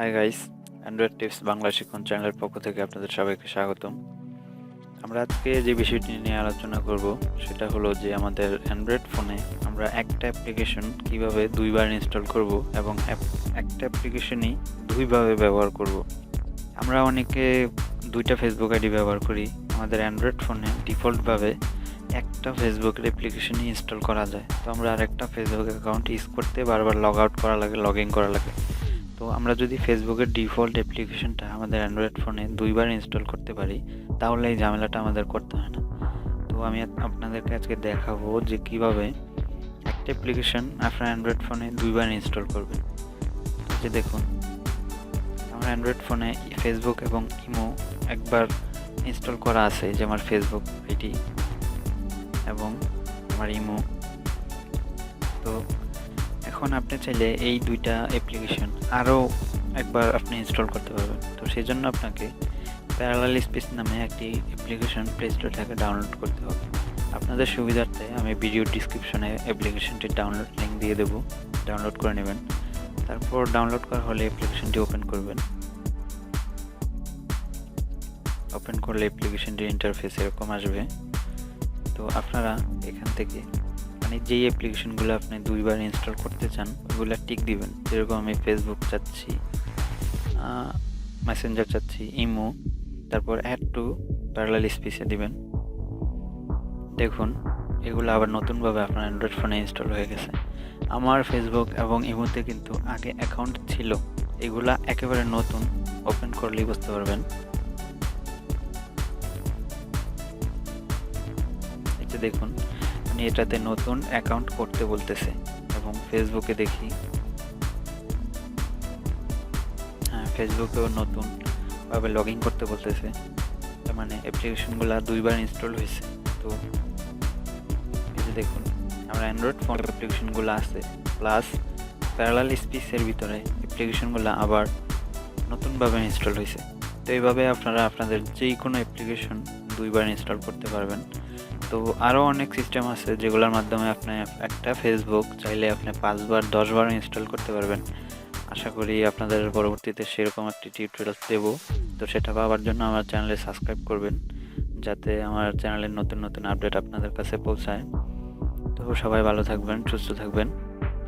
Hi guys Android tips Bangla শিক্ষণ চ্যানেলের পক্ষ থেকে আপনাদের সবাইকে স্বাগতম। আমরা আজকে যে বিষয়টি নিয়ে আলোচনা করব, সেটা হলো যে আমাদের অ্যান্ড্রয়েড ফোনে আমরা একটা অ্যাপ্লিকেশন কীভাবে দুইবার ইনস্টল করব এবং একটা অ্যাপ্লিকেশনই দুইভাবে ব্যবহার করব। আমরা অনেকে দুইটা ফেসবুক আইডি ব্যবহার করি। আমাদের অ্যান্ড্রয়েড ফোনে ডিফল্টভাবে একটা ফেসবুকের অ্যাপ্লিকেশনই ইনস্টল করা যায়। তো আমরা আরেকটা ফেসবুক অ্যাকাউন্ট ইউজ করতে বারবার লগ আউট করা লাগে লগ ইন করা লাগে। আমরা যদি ফেসবুকের ডিফল্ট অ্যাপ্লিকেশনটা আমাদের অ্যান্ড্রয়েড ফোনে দুইবার ইনস্টল করতে পারি, তাহলে এই ঝামেলাটা আমাদের করতে হয় না। তো আমি আপনাদেরকে আজকে দেখাবো যে কীভাবে একটা অ্যাপ্লিকেশন আপনার অ্যান্ড্রয়েড ফোনে দুইবার ইনস্টল করবেন যে দেখুন, আমার অ্যান্ড্রয়েড ফোনে ফেসবুক এবং ইমো একবার ইনস্টল করা আছে, যে আমার ফেসবুক আইডি এবং আমার ইমো তো এখন আপনি চাইলে এই দুইটা অ্যাপ্লিকেশন আরও একবার আপনি ইনস্টল করতে পারবেন। তো সেই জন্য আপনাকে প্যারালাল স্পেস নামে একটি অ্যাপ্লিকেশন প্লে স্টোর থেকে ডাউনলোড করতে হবে। আপনাদের সুবিধার্থে আমি ভিডিও ডিসক্রিপশনে অ্যাপ্লিকেশনটির ডাউনলোড লিঙ্ক দিয়ে দেবো। ডাউনলোড করে নেবেন। তারপর ডাউনলোড করা হলে অ্যাপ্লিকেশনটি ওপেন করবেন। ওপেন করলে অ্যাপ্লিকেশনটির ইন্টারফেস এরকম আসবে। তো আপনারা এখান থেকে মানে যেই অ্যাপ্লিকেশনগুলো আপনি দুইবার ইনস্টল করতে চান, ওইগুলো টিক দিবেন। যেরকম আমি ফেসবুক চাচ্ছি মেসেঞ্জার চাচ্ছি ইমো তারপর অ্যাড টু প্যারালাল স্পেসে দিবেন। দেখুন, এগুলো আবার নতুনভাবে আপনার অ্যান্ড্রয়েড ফোনে ইনস্টল হয়ে গেছে। আমার ফেসবুক এবং ইমোতে কিন্তু আগে অ্যাকাউন্ট ছিল। এগুলা একেবারে নতুন ওপেন করলেই বুঝতে পারবেন। দেখুন মানে এটাতে নতুন অ্যাকাউন্ট করতে বলতেছে এবং ফেসবুকে দেখি। হ্যাঁ ফেসবুকেও নতুন ভাবে লগ ইন করতে বলতেছে। তার মানে অ্যাপ্লিকেশনগুলো দুইবার ইনস্টল হয়েছে। তো যে দেখুন, আমরা অ্যান্ড্রয়েড ফোন অ্যাপ্লিকেশনগুলো আছে। প্লাস প্যারালাল স্পিসের ভিতরে অ্যাপ্লিকেশনগুলো আবার নতুনভাবে ইনস্টল হয়েছে। তো এইভাবে আপনারা আপনাদের যেই কোনো অ্যাপ্লিকেশন দুইবার ইনস্টল করতে পারবেন। তো আরও অনেক সিস্টেম আছে যেগুলোর মাধ্যমে আপনি একটা ফেসবুক চাইলে আপনি পাঁচবার দশবার ইনস্টল করতে পারবেন। আশা করি আপনাদের পরবর্তীতে সেরকম একটি টিউটোরিয়াল দেব। তো সেটা পাওয়ার জন্য আমার চ্যানেলে সাবস্ক্রাইব করবেন, যাতে আমার চ্যানেলের নতুন নতুন আপডেট আপনাদের কাছে পৌঁছায়। তো সবাই ভালো থাকবেন, সুস্থ থাকবেন।